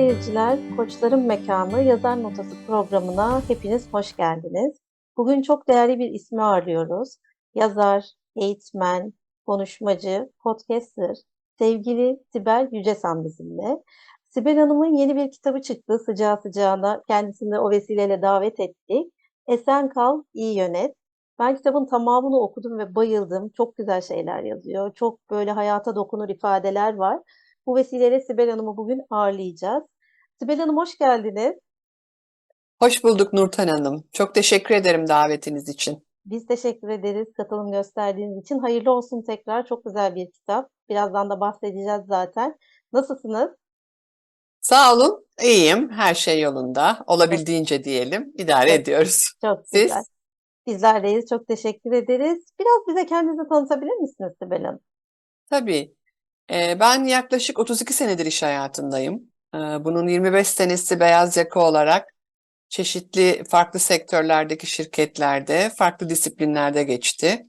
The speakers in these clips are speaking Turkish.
Seyirciler, Koçların Mekanı Yazar Notası programına hepiniz hoş geldiniz. Bugün çok değerli bir ismi ağırlıyoruz. Yazar, eğitmen, konuşmacı, podcaster, sevgili Sibel Yücesan bizimle. Sibel Hanım'ın yeni bir kitabı çıktı sıcağı sıcağına. Kendisini o vesileyle davet ettik. Esen Kal, İyi Yönet. Ben kitabın tamamını okudum ve bayıldım. Çok güzel şeyler yazıyor. Çok böyle hayata dokunur ifadeler var. Bu vesileyle Sibel Hanım'ı bugün ağırlayacağız. Sibel Hanım hoş geldiniz. Hoş bulduk Nurten Hanım. Çok teşekkür ederim davetiniz için. Biz teşekkür ederiz katılım gösterdiğiniz için. Hayırlı olsun tekrar. Çok güzel bir kitap. Birazdan da bahsedeceğiz zaten. Nasılsınız? Sağ olun, iyiyim. Her şey yolunda. Olabildiğince diyelim. idare Evet. ediyoruz. Çok Siz? güzel. Bizler deyiz. Çok teşekkür ederiz. Biraz bize kendinizi tanıtabilir misiniz Sibel Hanım? Tabii. Ee, ben yaklaşık 32 senedir iş hayatındayım. Ee, bunun 25 senesi beyaz yaka olarak çeşitli farklı sektörlerdeki şirketlerde, farklı disiplinlerde geçti.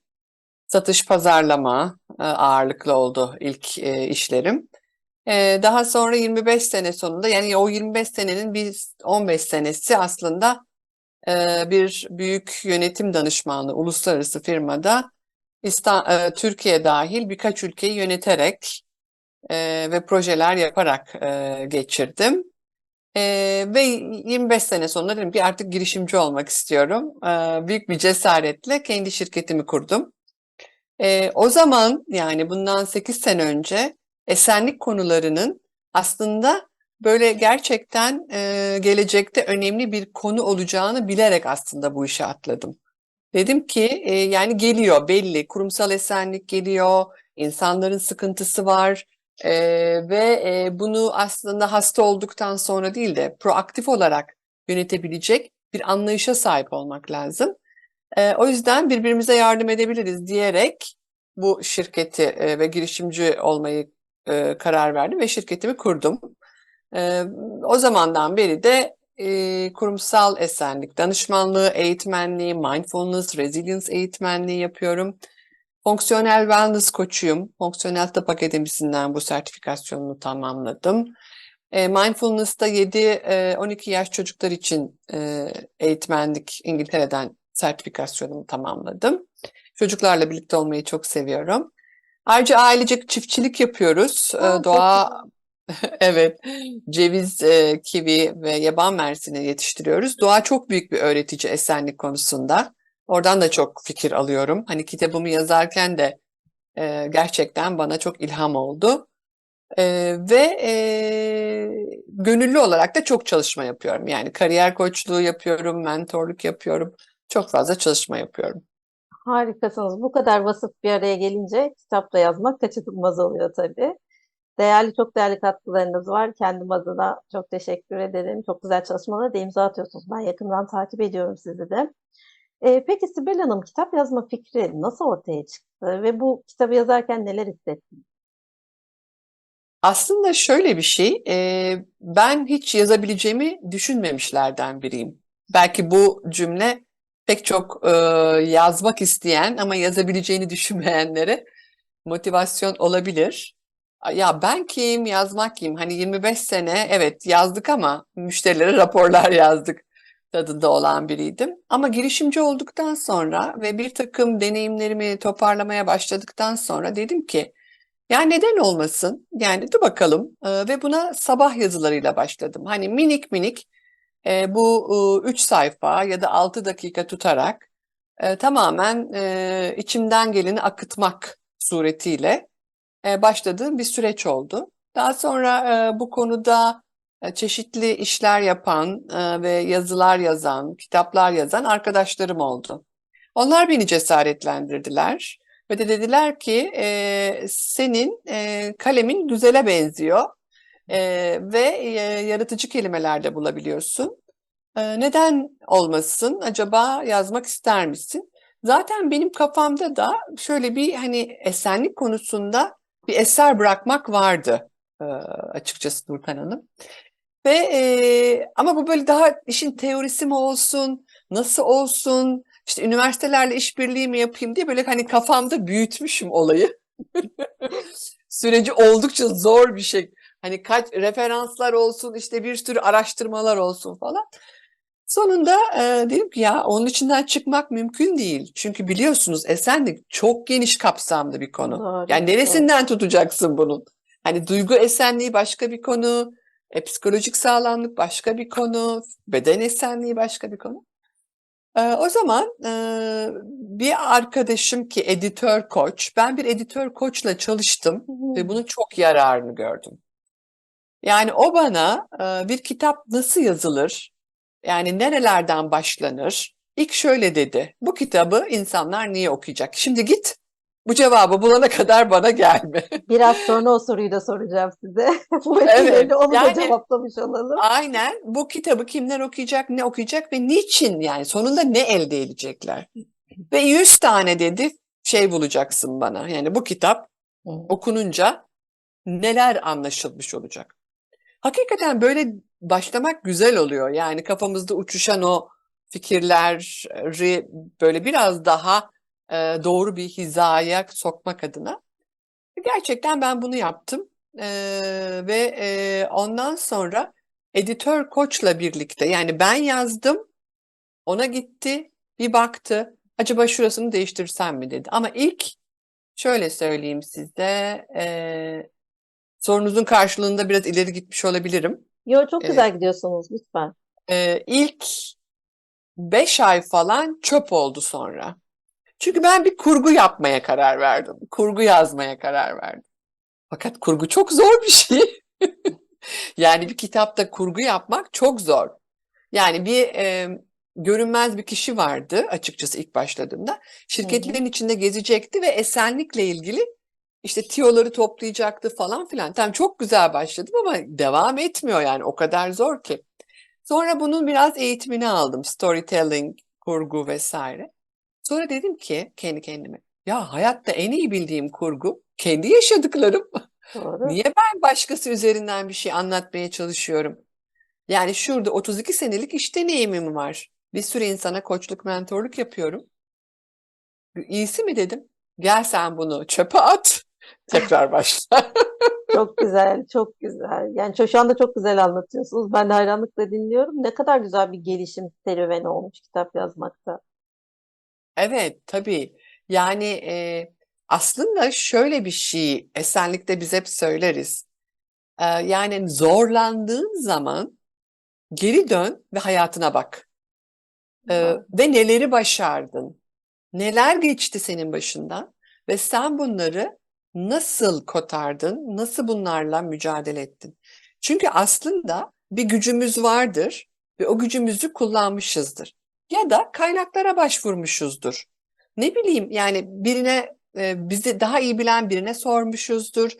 Satış, pazarlama e, ağırlıklı oldu ilk e, işlerim. Ee, daha sonra 25 sene sonunda yani o 25 senenin bir 15 senesi aslında e, bir büyük yönetim danışmanlığı uluslararası firmada Türkiye dahil birkaç ülkeyi yöneterek e, ve projeler yaparak e, geçirdim. E, ve 25 sene sonra dedim ki artık girişimci olmak istiyorum. E, büyük bir cesaretle kendi şirketimi kurdum. E, o zaman yani bundan 8 sene önce esenlik konularının aslında böyle gerçekten e, gelecekte önemli bir konu olacağını bilerek aslında bu işe atladım. Dedim ki e, yani geliyor belli kurumsal esenlik geliyor, insanların sıkıntısı var e, ve e, bunu aslında hasta olduktan sonra değil de proaktif olarak yönetebilecek bir anlayışa sahip olmak lazım. E, o yüzden birbirimize yardım edebiliriz diyerek bu şirketi e, ve girişimci olmayı e, karar verdim ve şirketimi kurdum. E, o zamandan beri de e, kurumsal esenlik, danışmanlığı, eğitmenliği, mindfulness, resilience eğitmenliği yapıyorum. Fonksiyonel wellness koçuyum. Fonksiyonel Tıp Akademisi'nden bu sertifikasyonunu tamamladım. E, mindfulness'ta 7-12 yaş çocuklar için e, eğitmenlik İngiltere'den sertifikasyonumu tamamladım. Çocuklarla birlikte olmayı çok seviyorum. Ayrıca ailecek çiftçilik yapıyoruz. E, Aa, doğa Evet, ceviz, e, kivi ve yaban mersini yetiştiriyoruz. Doğa çok büyük bir öğretici esenlik konusunda. Oradan da çok fikir alıyorum. Hani kitabımı yazarken de e, gerçekten bana çok ilham oldu. E, ve e, gönüllü olarak da çok çalışma yapıyorum. Yani kariyer koçluğu yapıyorum, mentorluk yapıyorum. Çok fazla çalışma yapıyorum. Harikasınız. Bu kadar vasıf bir araya gelince kitapta yazmak kaçınılmaz oluyor tabii. Değerli, çok değerli katkılarınız var. Kendim adına çok teşekkür ederim. Çok güzel çalışmalara da imza atıyorsunuz. Ben yakından takip ediyorum sizi de. Ee, peki Sibel Hanım, kitap yazma fikri nasıl ortaya çıktı ve bu kitabı yazarken neler hissettiniz? Aslında şöyle bir şey, e, ben hiç yazabileceğimi düşünmemişlerden biriyim. Belki bu cümle pek çok e, yazmak isteyen ama yazabileceğini düşünmeyenlere motivasyon olabilir. Ya ben kim, yazmak kim? Hani 25 sene evet yazdık ama müşterilere raporlar yazdık tadında olan biriydim. Ama girişimci olduktan sonra ve bir takım deneyimlerimi toparlamaya başladıktan sonra dedim ki ya neden olmasın? Yani dur bakalım Ee, ve buna sabah yazılarıyla başladım. Hani minik minik e, bu 3 sayfa ya da 6 dakika tutarak e, tamamen e, içimden geleni akıtmak suretiyle e, başladığım bir süreç oldu. Daha sonra e, bu konuda e, çeşitli işler yapan e, ve yazılar yazan, kitaplar yazan arkadaşlarım oldu. Onlar beni cesaretlendirdiler ve de dediler ki e, senin e, kalemin güzele benziyor e, ve e, yaratıcı kelimelerde bulabiliyorsun. E, neden olmasın? Acaba yazmak ister misin? Zaten benim kafamda da şöyle bir hani esenlik konusunda bir eser bırakmak vardı e, açıkçası Nurten Hanım. Ve e, ama bu böyle daha işin teorisi mi olsun, nasıl olsun, işte üniversitelerle işbirliği mi yapayım diye böyle hani kafamda büyütmüşüm olayı. Süreci oldukça zor bir şey Hani kaç referanslar olsun, işte bir sürü araştırmalar olsun falan. Sonunda e, dedim ki ya onun içinden çıkmak mümkün değil. Çünkü biliyorsunuz esenlik çok geniş kapsamlı bir konu. Doğru, Yani doğru. neresinden tutacaksın bunun? Hani duygu esenliği başka bir konu, e, psikolojik sağlamlık başka bir konu, beden esenliği başka bir konu. E, o zaman e, bir arkadaşım ki editör koç, ben bir editör koçla çalıştım ve bunun çok yararını gördüm. Yani o bana e, bir kitap nasıl yazılır, yani nerelerden başlanır? İlk şöyle dedi, bu kitabı insanlar niye okuyacak? Şimdi git, bu cevabı bulana kadar bana gelme. Biraz sonra o soruyu da soracağım size. Bu Evet, onu da yani- cevaplamış olalım. Aynen bu kitabı kimler okuyacak, ne okuyacak ve niçin yani sonunda ne elde edecekler? Ve 100 tane dedi şey bulacaksın bana. Yani bu kitap okununca neler anlaşılmış olacak. Hakikaten böyle başlamak güzel oluyor. Yani kafamızda uçuşan o fikirleri böyle biraz daha e, doğru bir hizaya sokmak adına. Gerçekten ben bunu yaptım. E, ve e, ondan sonra editör koçla birlikte yani ben yazdım, ona gitti, bir baktı. Acaba şurasını değiştirsem mi dedi. Ama ilk şöyle söyleyeyim size, e, sorunuzun karşılığında biraz ileri gitmiş olabilirim. Yo çok Evet. güzel gidiyorsunuz lütfen. Ee, ilk beş ay falan çöp oldu sonra. Çünkü ben bir kurgu yapmaya karar verdim. Kurgu yazmaya karar verdim. Fakat kurgu çok zor bir şey. Yani bir kitapta kurgu yapmak çok zor. Yani bir e, görünmez bir kişi vardı açıkçası ilk başladığımda. Şirketlerin içinde gezecekti ve esenlikle ilgili işte tiyoları toplayacaktı falan filan. Tamam çok güzel başladım ama devam etmiyor yani o kadar zor ki. Sonra bunun biraz eğitimini aldım. Storytelling, kurgu vesaire. Sonra dedim ki kendi kendime ya hayatta en iyi bildiğim kurgu kendi yaşadıklarım. Doğru. Niye ben başkası üzerinden bir şey anlatmaya çalışıyorum? Yani şurada 32 senelik iş deneyimim var. Bir sürü insana koçluk, mentorluk yapıyorum. İyisi mi dedim? Gel sen bunu çöpe at. Tekrar başla. Çok güzel, çok güzel. Yani şu- anda çok güzel anlatıyorsunuz. Ben de hayranlıkla dinliyorum. Ne kadar güzel bir gelişim serüveni olmuş kitap yazmakta. Evet, tabii. Yani e, aslında şöyle bir şey esenlikte biz hep söyleriz. E, yani zorlandığın zaman geri dön ve hayatına bak. E, Doğru. ve neleri başardın? Neler geçti senin başından? Ve sen bunları nasıl kotardın? Nasıl bunlarla mücadele ettin? Çünkü aslında bir gücümüz vardır ve o gücümüzü kullanmışızdır. Ya da kaynaklara başvurmuşuzdur. Ne bileyim yani birine e, bizi daha iyi bilen birine sormuşuzdur.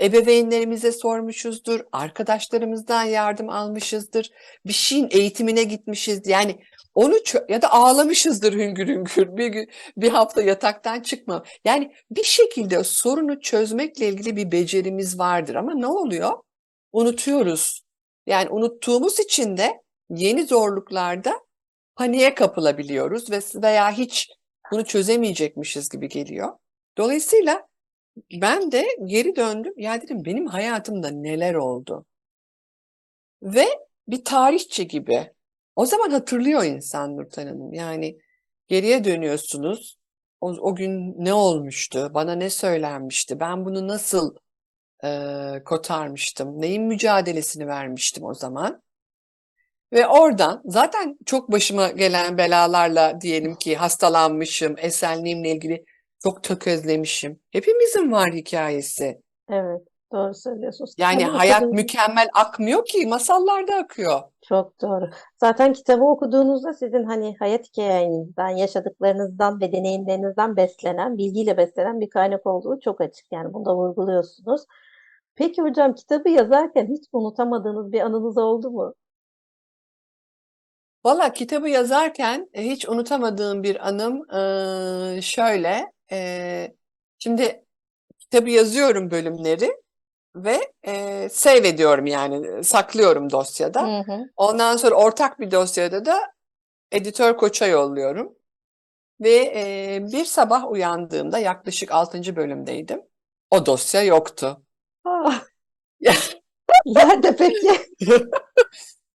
Ebeveynlerimize sormuşuzdur. Arkadaşlarımızdan yardım almışızdır. Bir şeyin eğitimine gitmişiz. Yani onu ya da ağlamışızdır hüngür hüngür bir gün bir hafta yataktan çıkma. Yani bir şekilde sorunu çözmekle ilgili bir becerimiz vardır ama ne oluyor? Unutuyoruz. Yani unuttuğumuz için de yeni zorluklarda paniğe kapılabiliyoruz ve veya hiç bunu çözemeyecekmişiz gibi geliyor. Dolayısıyla ben de geri döndüm. Ya dedim benim hayatımda neler oldu? Ve bir tarihçi gibi. O zaman hatırlıyor insan Nurten Hanım. Yani geriye dönüyorsunuz. O, o gün ne olmuştu? Bana ne söylenmişti? Ben bunu nasıl eee, kotarmıştım? Neyin mücadelesini vermiştim o zaman? Ve oradan zaten çok başıma gelen belalarla diyelim ki hastalanmışım, esenliğimle ilgili çok tökezlemişim. Hepimizin var hikayesi. Evet, doğru söylüyorsunuz. Yani Kitabı hayat okuduğunuz- mükemmel akmıyor ki, masallarda akıyor. Çok doğru. Zaten kitabı okuduğunuzda sizin hani hayat hikayenizden, yaşadıklarınızdan ve deneyimlerinizden beslenen, bilgiyle beslenen bir kaynak olduğu çok açık. Yani bunu da vurguluyorsunuz. Peki hocam kitabı yazarken hiç unutamadığınız bir anınız oldu mu? Valla kitabı yazarken e, hiç unutamadığım bir anım eee, şöyle. eee, şimdi kitabı yazıyorum bölümleri ve eee save ediyorum yani saklıyorum dosyada. Hı hı. Ondan sonra ortak bir dosyada da editör koça yolluyorum. Ve bir sabah uyandığımda yaklaşık 6. bölümdeydim. O dosya yoktu. Ah, Nerede peki?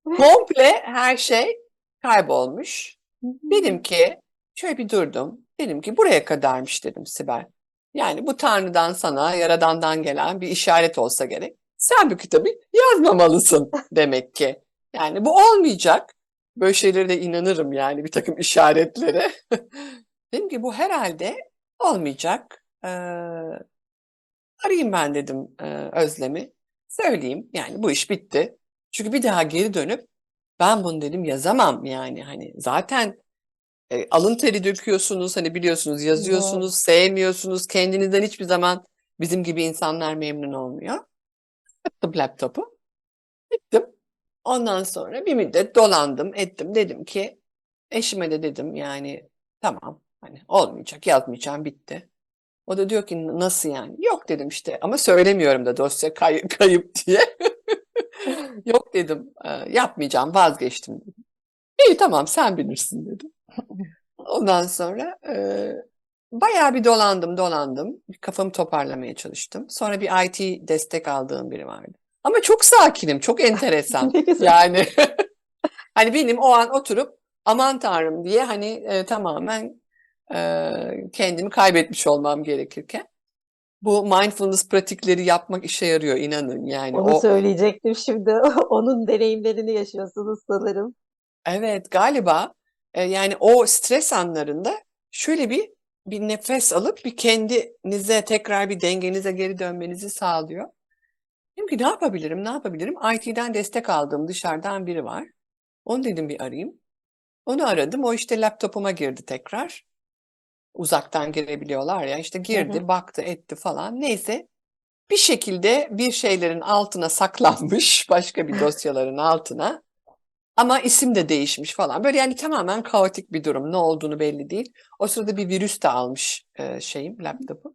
Komple her şey kaybolmuş. Dedim ki şöyle bir durdum. Dedim ki buraya kadarmış dedim Sibel. Yani bu Tanrı'dan sana, Yaradan'dan gelen bir işaret olsa gerek. Sen bu kitabı yazmamalısın demek ki. Yani bu olmayacak. Böyle şeylere de inanırım yani bir takım işaretlere. Dedim ki bu herhalde olmayacak. Ee, arayayım ben dedim e, Özlem'i. Söyleyeyim yani bu iş bitti. Çünkü bir daha geri dönüp ben bunu dedim yazamam yani hani zaten e, alın teri döküyorsunuz hani biliyorsunuz yazıyorsunuz sevmiyorsunuz kendinizden hiçbir zaman bizim gibi insanlar memnun olmuyor. Attım laptopu gittim ondan sonra bir müddet dolandım ettim dedim ki eşime de dedim yani tamam hani olmayacak yazmayacağım bitti. O da diyor ki nasıl yani? Yok dedim işte ama söylemiyorum da dosya kay- kayıp diye. Yok dedim "e, yapmayacağım vazgeçtim dedim. İyi tamam sen bilirsin dedim. Ondan sonra e, bayağı bir dolandım dolandım. Kafamı toparlamaya çalıştım. Sonra bir IT destek aldığım biri vardı. Ama çok sakinim, çok enteresan. Yani hani benim o an oturup aman tanrım diye hani e, tamamen e, kendimi kaybetmiş olmam gerekirken bu mindfulness pratikleri yapmak işe yarıyor inanın yani Onu o söyleyecektim şimdi. Onun deneyimlerini yaşıyorsunuz sanırım. evet galiba e, yani o stres anlarında şöyle bir bir nefes alıp bir kendinize tekrar bir dengenize geri dönmenizi sağlıyor. Dedim ki ne yapabilirim ne yapabilirim IT'den destek aldığım dışarıdan biri var. Onu dedim bir arayayım. Onu aradım o işte laptopuma girdi tekrar. Uzaktan girebiliyorlar ya. İşte girdi baktı etti falan. Neyse bir şekilde bir şeylerin altına saklanmış başka bir dosyaların altına. Ama isim de değişmiş falan. Böyle yani tamamen kaotik bir durum. Ne olduğunu belli değil. O sırada bir virüs de almış e, şeyim laptopu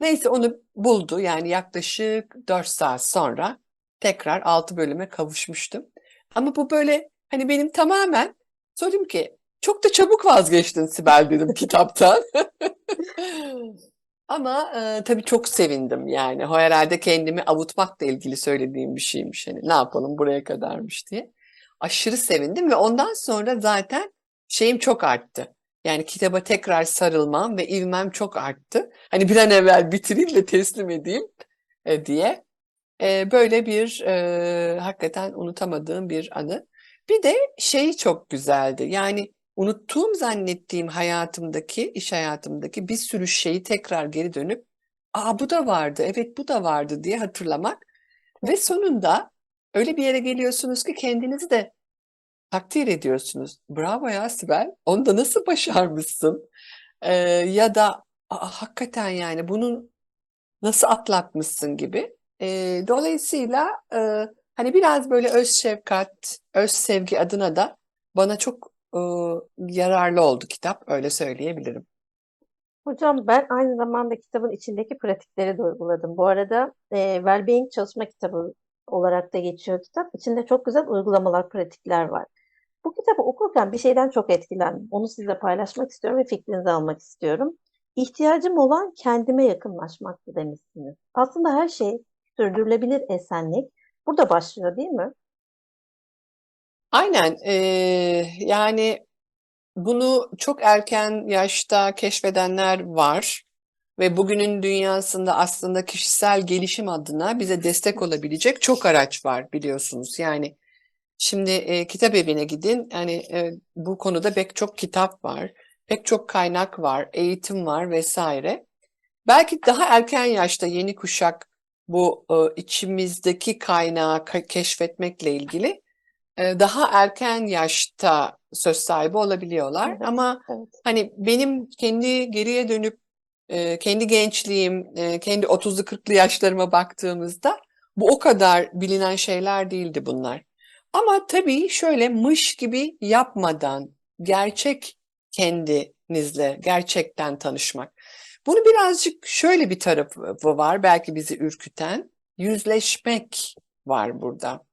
neyse onu buldu. Yani yaklaşık 4 saat sonra tekrar 6 bölüme kavuşmuştum. Ama bu böyle hani benim tamamen söyledim ki çok da çabuk vazgeçtin Sibel dedim kitaptan. Ama e, tabii çok sevindim yani. O herhalde kendimi avutmakla ilgili söylediğim bir şeymiş. Hani ne yapalım buraya kadarmış diye. Aşırı sevindim ve ondan sonra zaten şeyim çok arttı. Yani kitaba tekrar sarılmam ve ivmem çok arttı. Hani bir an evvel bitireyim de teslim edeyim e, diye. E, böyle bir e, hakikaten unutamadığım bir anı. Bir de şey çok güzeldi. Yani unuttuğum zannettiğim hayatımdaki, iş hayatımdaki bir sürü şeyi tekrar geri dönüp, aa bu da vardı, evet bu da vardı diye hatırlamak. Ve sonunda öyle bir yere geliyorsunuz ki kendinizi de takdir ediyorsunuz. Bravo ya Sibel, onu da nasıl başarmışsın? Ee, ya da aa, hakikaten yani bunun nasıl atlatmışsın gibi. Ee, dolayısıyla e, hani biraz böyle öz şefkat, öz sevgi adına da bana çok e, yararlı oldu kitap, öyle söyleyebilirim. Hocam ben aynı zamanda kitabın içindeki pratikleri de uyguladım. Bu arada e, Wellbeing çalışma kitabı olarak da geçiyor kitap. İçinde çok güzel uygulamalar, pratikler var. Bu kitabı okurken bir şeyden çok etkilendim. Onu sizinle paylaşmak istiyorum ve fikrinizi almak istiyorum. İhtiyacım olan kendime yakınlaşmaktı demişsiniz. Aslında her şey sürdürülebilir esenlik burada başlıyor değil mi? Aynen, e, yani bunu çok erken yaşta keşfedenler var ve bugünün dünyasında aslında kişisel gelişim adına bize destek olabilecek çok araç var biliyorsunuz. Yani şimdi e, kitap evine gidin, yani e, bu konuda pek çok kitap var, pek çok kaynak var, eğitim var vesaire. Belki daha erken yaşta yeni kuşak bu e, içimizdeki kaynağı ka- keşfetmekle ilgili daha erken yaşta söz sahibi olabiliyorlar. Evet, Ama evet. hani benim kendi geriye dönüp kendi gençliğim, kendi 30'lu 40'lı yaşlarıma baktığımızda bu o kadar bilinen şeyler değildi bunlar. Ama tabii şöyle mış gibi yapmadan gerçek kendinizle gerçekten tanışmak. Bunu birazcık şöyle bir tarafı var belki bizi ürküten. Yüzleşmek var burada.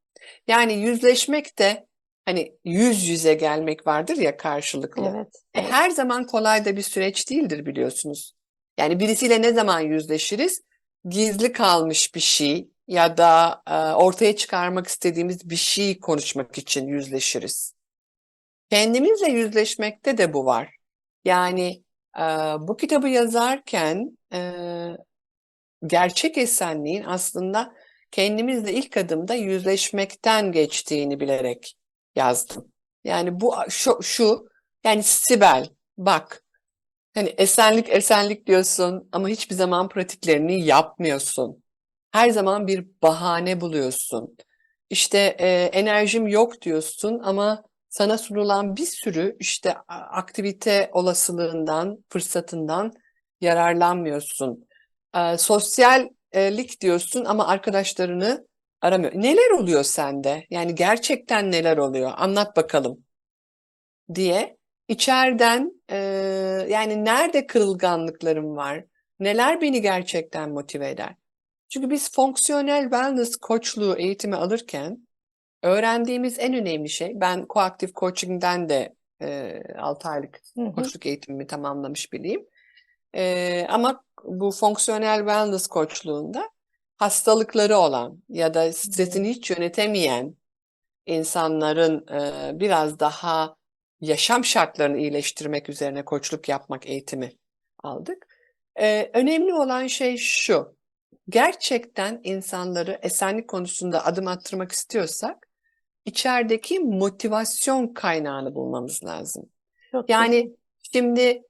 Yani yüzleşmek de hani yüz yüze gelmek vardır ya karşılıklı. Evet, E, evet. her zaman kolay da bir süreç değildir biliyorsunuz. Yani birisiyle ne zaman yüzleşiriz? Gizli kalmış bir şey, ya da e, ortaya çıkarmak istediğimiz bir şey konuşmak için yüzleşiriz. Kendimizle yüzleşmekte de bu var. Yani e, bu kitabı yazarken e, gerçek esenliğin aslında kendimizle ilk adımda yüzleşmekten geçtiğini bilerek yazdım. Yani bu şu, şu yani Sibel bak hani esenlik esenlik diyorsun ama hiçbir zaman pratiklerini yapmıyorsun. Her zaman bir bahane buluyorsun. İşte e, enerjim yok diyorsun ama sana sunulan bir sürü işte aktivite olasılığından, fırsatından yararlanmıyorsun. E, sosyallik diyorsun ama arkadaşlarını aramıyor. Neler oluyor sende? Yani gerçekten neler oluyor? Anlat bakalım diye içeriden e, yani nerede kırılganlıklarım var? Neler beni gerçekten motive eder? Çünkü biz fonksiyonel wellness koçluğu eğitimi alırken öğrendiğimiz en önemli şey, ben koaktif coaching'den de e, 6 aylık Hı hı. koçluk eğitimimi tamamlamış biriyim. E, ama bu fonksiyonel wellness koçluğunda hastalıkları olan ya da stresini hiç yönetemeyen insanların e, biraz daha yaşam şartlarını iyileştirmek üzerine koçluk yapmak eğitimi aldık. E, önemli olan şey şu, gerçekten insanları esenlik konusunda adım attırmak istiyorsak, içerideki motivasyon kaynağını bulmamız lazım. Çok Yani şimdi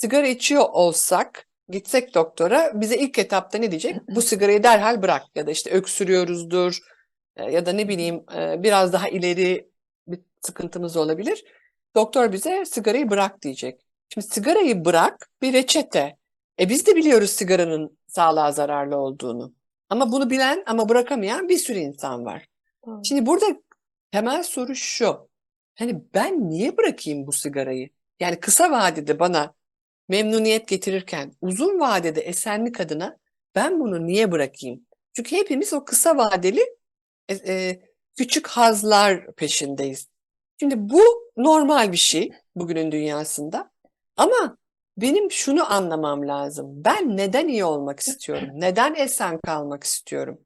sigara içiyor olsak, gitsek doktora bize ilk etapta ne diyecek? Bu sigarayı derhal bırak ya da işte öksürüyoruzdur e, ya da ne bileyim e, biraz daha ileri bir sıkıntımız olabilir. Doktor bize sigarayı bırak diyecek. Şimdi sigarayı bırak bir reçete. E biz de biliyoruz sigaranın sağlığa zararlı olduğunu. Ama bunu bilen ama bırakamayan bir sürü insan var. Doğru. Şimdi burada temel soru şu. Hani ben niye bırakayım bu sigarayı? Yani kısa vadede bana memnuniyet getirirken uzun vadede esenlik adına ben bunu niye bırakayım? Çünkü hepimiz o kısa vadeli e, e, küçük hazlar peşindeyiz. Şimdi bu normal bir şey bugünün dünyasında. Ama benim şunu anlamam lazım. Ben neden iyi olmak istiyorum? Neden esen kalmak istiyorum?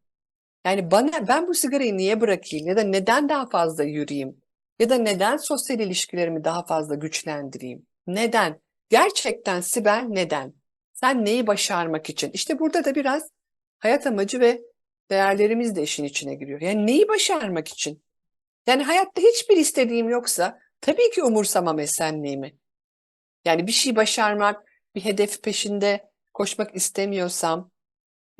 Yani bana ben bu sigarayı niye bırakayım ya da neden daha fazla yürüyeyim ya da neden sosyal ilişkilerimi daha fazla güçlendireyim? Neden? Gerçekten Sibel neden? Sen neyi başarmak için? İşte burada da biraz hayat amacı ve değerlerimiz de işin içine giriyor. Yani neyi başarmak için? Yani hayatta hiçbir istediğim yoksa tabii ki umursamam esenliğimi. Yani bir şey başarmak, bir hedef peşinde koşmak istemiyorsam,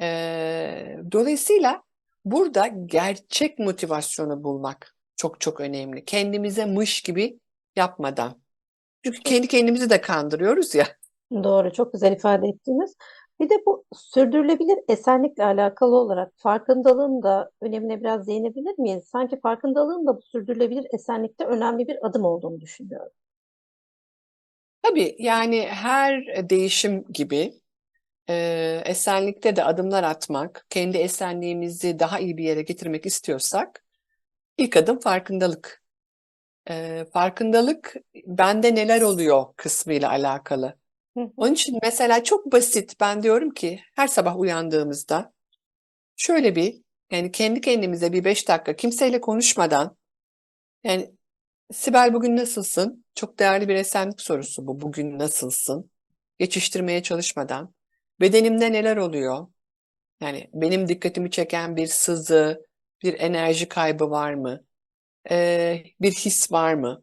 eee, dolayısıyla burada gerçek motivasyonu bulmak çok çok önemli. Kendimize mış gibi yapmadan. Çünkü kendi kendimizi de kandırıyoruz ya. Doğru, çok güzel ifade ettiniz. Bir de bu sürdürülebilir esenlikle alakalı olarak farkındalığın da önemine biraz değinebilir miyiz? Sanki farkındalığın da bu sürdürülebilir esenlikte önemli bir adım olduğunu düşünüyorum. Tabii yani her değişim gibi eee, esenlikte de adımlar atmak, kendi esenliğimizi daha iyi bir yere getirmek istiyorsak ilk adım farkındalık. Eee, farkındalık bende neler oluyor kısmıyla alakalı. Hı. Onun için mesela çok basit ben diyorum ki her sabah uyandığımızda şöyle bir yani kendi kendimize bir beş dakika kimseyle konuşmadan yani Sibel bugün nasılsın? Çok değerli bir esenlik sorusu bu. Bugün nasılsın? Geçiştirmeye çalışmadan. Bedenimde neler oluyor? Yani benim dikkatimi çeken bir sızı, bir enerji kaybı var mı? Ee, bir his var mı?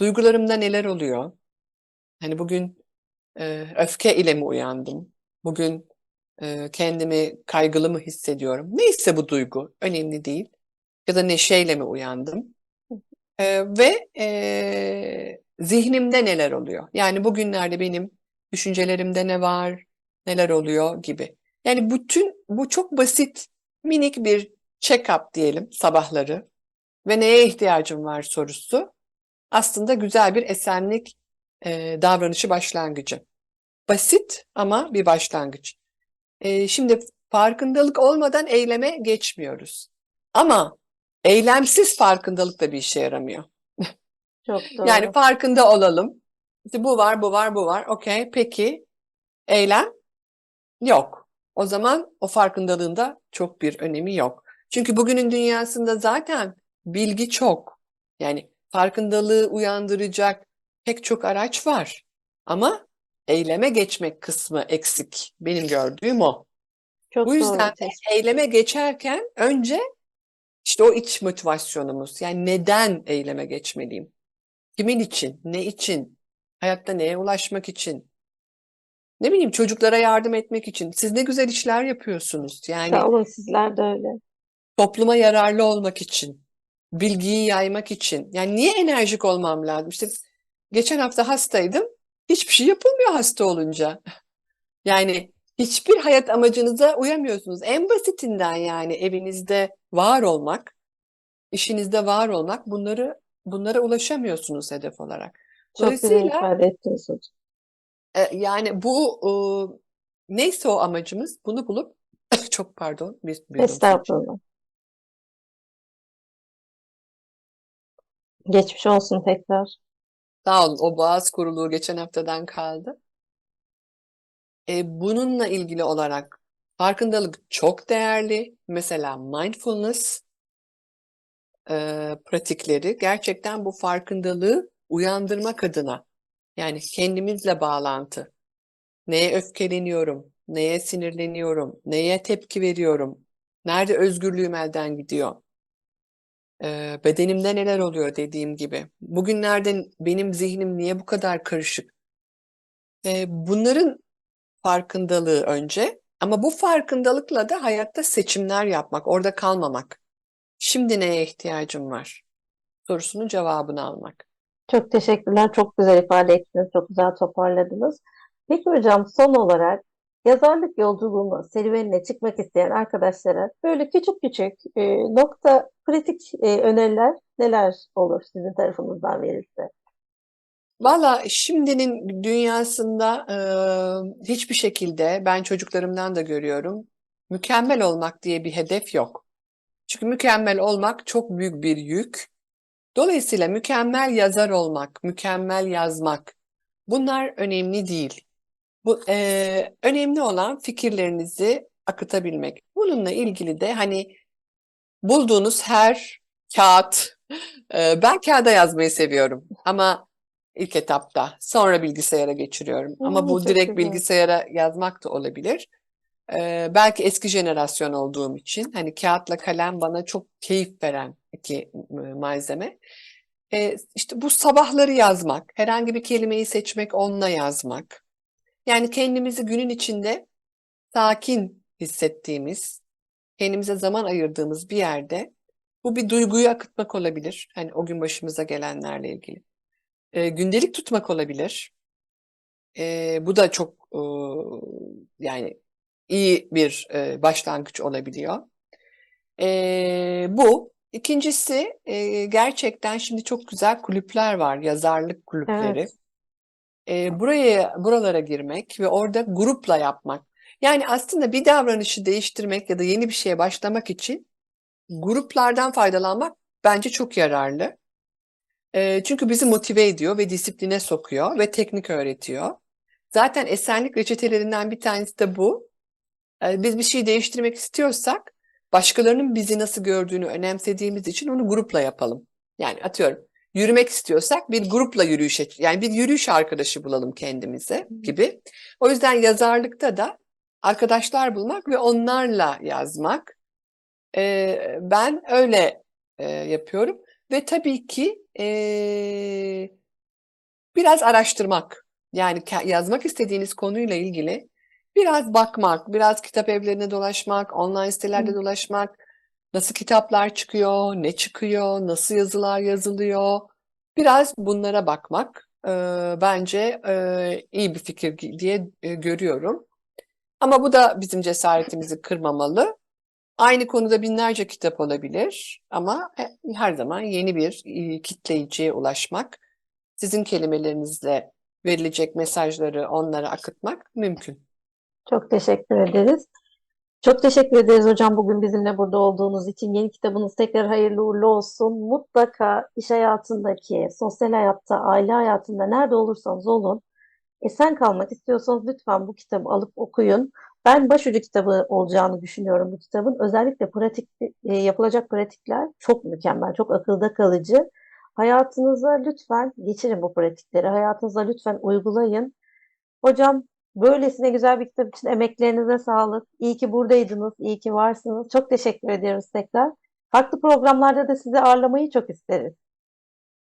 Duygularımda neler oluyor? Hani bugün e, öfke ile mi uyandım? Bugün e, kendimi kaygılı mı hissediyorum? Neyse bu duygu, önemli değil. Ya da neşeyle mi uyandım? Ee, ve e, zihnimde neler oluyor? Yani bugünlerde benim düşüncelerimde ne var, neler oluyor gibi. Yani bütün bu çok basit, minik bir check-up diyelim sabahları ve neye ihtiyacım var sorusu aslında güzel bir esenlik e, davranışı başlangıcı. Basit ama bir başlangıç. E, şimdi farkındalık olmadan eyleme geçmiyoruz. Ama eylemsiz farkındalık da bir işe yaramıyor. Çok Yani doğru. farkında olalım. İşte bu var, bu var, bu var. Okey, peki eylem yok. o zaman o farkındalığın da çok bir önemi yok. Çünkü bugünün dünyasında zaten bilgi çok. Yani farkındalığı uyandıracak pek çok araç var. Ama eyleme geçmek kısmı eksik. Benim gördüğüm o. Çok Bu doğru yüzden de tespit. eyleme geçerken önce işte o iç motivasyonumuz. Yani neden eyleme geçmeliyim? Kimin için? Ne için? Hayatta neye ulaşmak için? Ne bileyim çocuklara yardım etmek için. Siz ne güzel işler yapıyorsunuz. Yani Sağ olun sizler de öyle. topluma yararlı olmak için, bilgiyi yaymak için. Yani niye enerjik olmam lazım? İşte geçen hafta hastaydım. Hiçbir şey yapılmıyor hasta olunca. Yani hiçbir hayat amacınıza uyamıyorsunuz. En basitinden yani evinizde var olmak, işinizde var olmak bunları bunlara ulaşamıyorsunuz hedef olarak. Çok güzel ifade ettiniz hocam. e, yani bu e, neyse o amacımız bunu bulup çok pardon bir, bir. Estağfurullah. Geçmiş olsun tekrar. Sağ olun o boğaz kuruluğu geçen haftadan kaldı. E, bununla ilgili olarak farkındalık çok değerli. Mesela mindfulness e, pratikleri gerçekten bu farkındalığı uyandırmak adına. Yani kendimizle bağlantı. Neye öfkeleniyorum, neye sinirleniyorum, neye tepki veriyorum, nerede özgürlüğüm elden gidiyor, e, bedenimde neler oluyor dediğim gibi. Bugünlerde benim zihnim niye bu kadar karışık? E, bunların farkındalığı önce ama bu farkındalıkla da hayatta seçimler yapmak, orada kalmamak. Şimdi neye ihtiyacım var? Sorusunun cevabını almak. Çok teşekkürler. Çok güzel ifade ettiniz. Çok güzel toparladınız. Peki hocam son olarak yazarlık yolculuğuna, serüvenine çıkmak isteyen arkadaşlara böyle küçük küçük e, nokta pratik e, öneriler neler olur sizin tarafınızdan verirse? Valla şimdinin dünyasında e, hiçbir şekilde ben çocuklarımdan da görüyorum mükemmel olmak diye bir hedef yok. Çünkü mükemmel olmak çok büyük bir yük. Dolayısıyla mükemmel yazar olmak, mükemmel yazmak bunlar önemli değil. Bu e, önemli olan fikirlerinizi akıtabilmek. Bununla ilgili de hani bulduğunuz her kağıt, e, ben kağıda yazmayı seviyorum ama ilk etapta sonra bilgisayara geçiriyorum. Ama Hmm, bu direkt güzel. bilgisayara yazmak da olabilir. E, belki eski jenerasyon olduğum için hani kağıtla kalem bana çok keyif veren iki e, malzeme. E, işte bu sabahları yazmak, herhangi bir kelimeyi seçmek, onunla yazmak. Yani kendimizi günün içinde sakin hissettiğimiz, kendimize zaman ayırdığımız bir yerde bu bir duyguyu akıtmak olabilir. Hani o gün başımıza gelenlerle ilgili. E, gündelik tutmak olabilir. E, bu da çok e, yani iyi bir e, başlangıç olabiliyor. E, bu. İkincisi e, gerçekten şimdi çok güzel kulüpler var, yazarlık kulüpleri. Evet. E, buraya buralara girmek ve orada grupla yapmak. Yani aslında bir davranışı değiştirmek ya da yeni bir şeye başlamak için gruplardan faydalanmak bence çok yararlı. E, çünkü bizi motive ediyor ve disipline sokuyor ve teknik öğretiyor. Zaten esenlik reçetelerinden bir tanesi de bu. E, biz bir şey değiştirmek istiyorsak başkalarının bizi nasıl gördüğünü önemsediğimiz için onu grupla yapalım. Yani atıyorum yürümek istiyorsak bir grupla yürüyüşe yani bir yürüyüş arkadaşı bulalım kendimize gibi. O yüzden yazarlıkta da arkadaşlar bulmak ve onlarla yazmak. E, ben öyle e, yapıyorum ve tabii ki e, biraz araştırmak. Yani yazmak istediğiniz konuyla ilgili biraz bakmak, biraz kitap evlerine dolaşmak, online sitelerde dolaşmak, nasıl kitaplar çıkıyor, ne çıkıyor, nasıl yazılar yazılıyor. Biraz bunlara bakmak e, bence e, iyi bir fikir diye e, görüyorum. Ama bu da bizim cesaretimizi kırmamalı. Aynı konuda binlerce kitap olabilir ama e, her zaman yeni bir kitleyiciye ulaşmak, sizin kelimelerinizle verilecek mesajları onlara akıtmak mümkün. Çok teşekkür ederiz. Çok teşekkür ederiz hocam bugün bizimle burada olduğunuz için. Yeni kitabınız tekrar hayırlı uğurlu olsun. Mutlaka iş hayatındaki, sosyal hayatta, aile hayatında nerede olursanız olun. Esen kalmak istiyorsanız lütfen bu kitabı alıp okuyun. Ben başucu kitabı olacağını düşünüyorum bu kitabın. Özellikle pratik e, yapılacak pratikler çok mükemmel, çok akılda kalıcı. Hayatınıza lütfen geçirin bu pratikleri. Hayatınıza lütfen uygulayın. Hocam böylesine güzel bir kitap için emeklerinize sağlık. İyi ki buradaydınız, iyi ki varsınız. Çok teşekkür ediyoruz tekrar. Farklı programlarda da sizi ağırlamayı çok isteriz.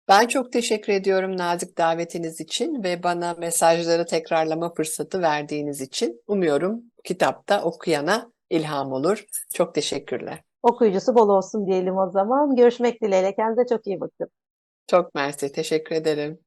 Ben çok teşekkür ediyorum nazik davetiniz için ve bana mesajları tekrarlama fırsatı verdiğiniz için. Umuyorum kitapta okuyana ilham olur. Çok teşekkürler. Okuyucusu bol olsun diyelim o zaman. Görüşmek dileğiyle. Kendinize çok iyi bakın. Çok mersi. Teşekkür ederim.